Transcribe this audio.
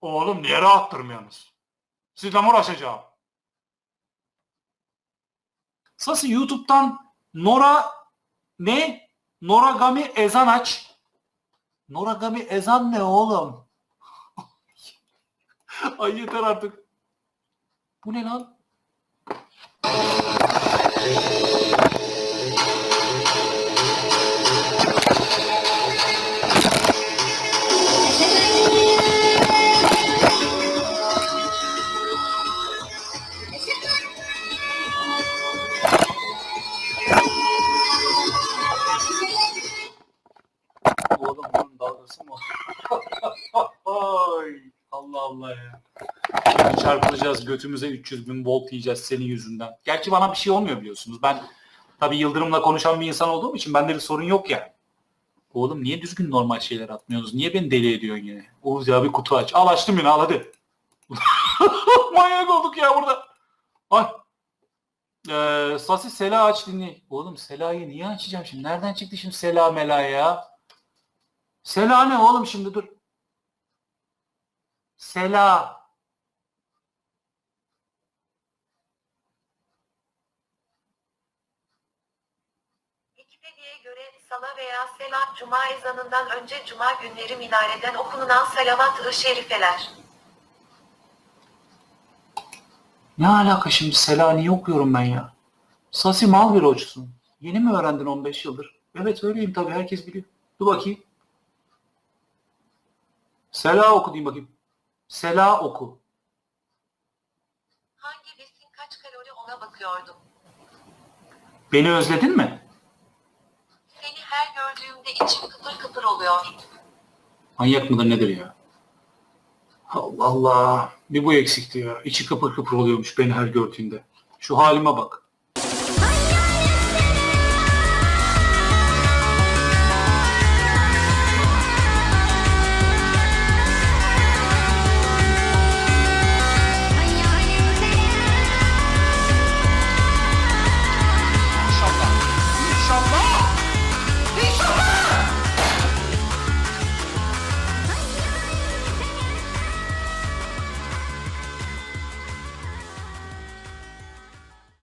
Oğlum niye rahattırmıyorsunuz? Sizle uğraşacağım? Sası YouTube'dan Nora ne? Noragami ezan aç. Noragami ezan ne oğlum? Ay yeter artık. Bu ne lan? Allah Allah ya. Çarpılacağız götümüze 300 bin volt yiyeceğiz senin yüzünden. Gerçi bana bir şey olmuyor biliyorsunuz. Ben tabii Yıldırım'la konuşan bir insan olduğum için bende bir sorun yok yani. Oğlum niye düzgün normal şeyler atmıyorsunuz? Niye beni deli ediyorsun yine? Oğuz ya bir kutu aç. Al açtım yine al hadi. Manyak olduk ya burada. Ay. Ee, Sasi Sela aç dinle. Oğlum Sela'yı niye açacağım şimdi? Nereden çıktı şimdi Sela Mela ya? Sela ne oğlum şimdi dur. Sela. Wikipedia'ya göre Sala veya Selat Cuma ezanından önce Cuma günleri minareden okunulan salavat-ı şerifeler. Ne alaka şimdi Sela niye okuyorum ben ya? Sasi mal bir hoçsun. Yeni mi öğrendin 15 yıldır? Evet öyleyim tabii herkes biliyor. Dur bakayım. Sela oku diyeyim bakayım. Sela oku. Hangi besin kaç kalori ona bakıyordum. Beni özledin mi? Seni her gördüğümde içim kıpır kıpır oluyor. Manyak mıdır nedir ya? Allah Allah. Bir bu eksikti ya. İçi kıpır kıpır oluyormuş beni her gördüğünde. Şu halime bak.